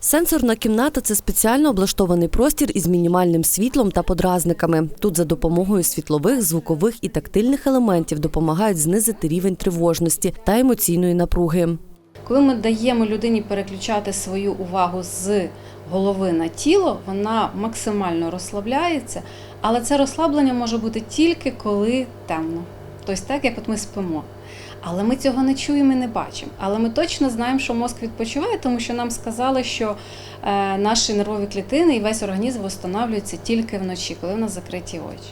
Сенсорна кімната це спеціально облаштований простір із мінімальним світлом та подразниками. Тут за допомогою світлових, звукових і тактильних елементів допомагають знизити рівень тривожності та емоційної напруги. Коли ми даємо людині переключати свою увагу з голови на тіло, вона максимально розслабляється, але це розслаблення може бути тільки коли темно. Тобто так, як от ми спимо. Але ми цього не чуємо і не бачимо. Але ми точно знаємо, що мозк відпочиває, тому що нам сказали, що е, наші нервові клітини і весь організм встановлюється тільки вночі, коли в нас закриті очі.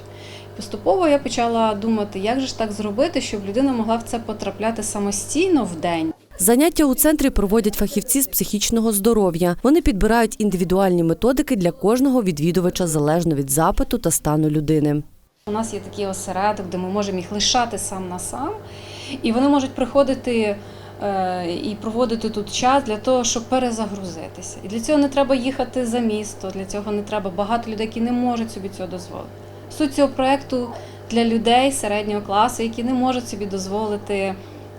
Поступово я почала думати, як же ж так зробити, щоб людина могла в це потрапляти самостійно в день. Заняття у центрі проводять фахівці з психічного здоров'я. Вони підбирають індивідуальні методики для кожного відвідувача залежно від запиту та стану людини. У нас є такий осередок, де ми можемо їх лишати сам на сам, і вони можуть приходити е, і проводити тут час для того, щоб перезагрузитися. І для цього не треба їхати за місто, для цього не треба багато людей, які не можуть собі цього дозволити. Суть цього проєкту для людей середнього класу, які не можуть собі дозволити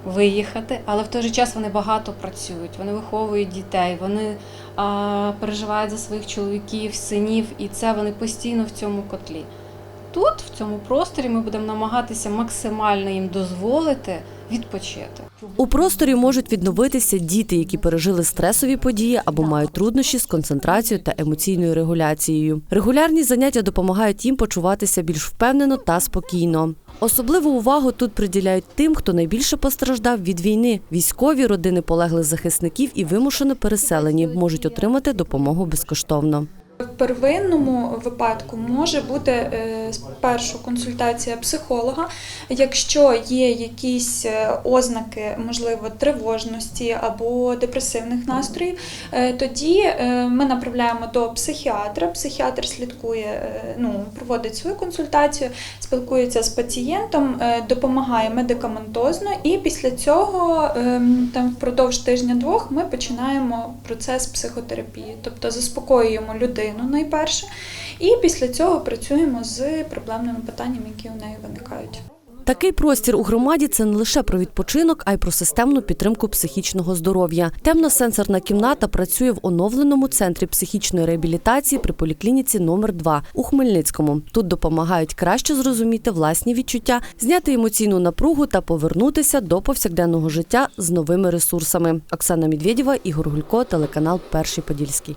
виїхати, але в той же час вони багато працюють, вони виховують дітей, вони а, переживають за своїх чоловіків, синів, і це вони постійно в цьому котлі. Тут, в цьому просторі, ми будемо намагатися максимально їм дозволити відпочити. У просторі можуть відновитися діти, які пережили стресові події або мають труднощі з концентрацією та емоційною регуляцією. Регулярні заняття допомагають їм почуватися більш впевнено та спокійно. Особливу увагу тут приділяють тим, хто найбільше постраждав від війни. Військові, родини полеглих захисників і вимушено переселені можуть отримати допомогу безкоштовно. Первинному випадку може бути е, спершу консультація психолога. Якщо є якісь е, ознаки, можливо, тривожності або депресивних настроїв, е, тоді ми направляємо до психіатра. Психіатр слідкує, ну, проводить свою консультацію, спілкується з пацієнтом, допомагає медикаментозно, і після цього, там впродовж тижня-двох, ми починаємо процес психотерапії, тобто заспокоюємо людину найперше, і після цього працюємо з проблемними питаннями, які у неї виникають. Такий простір у громаді це не лише про відпочинок, а й про системну підтримку психічного здоров'я. Темна сенсорна кімната працює в оновленому центрі психічної реабілітації при поліклініці номер 2 у Хмельницькому. Тут допомагають краще зрозуміти власні відчуття, зняти емоційну напругу та повернутися до повсякденного життя з новими ресурсами. Оксана Медведєва, Ігор Гулько, телеканал Перший Подільський.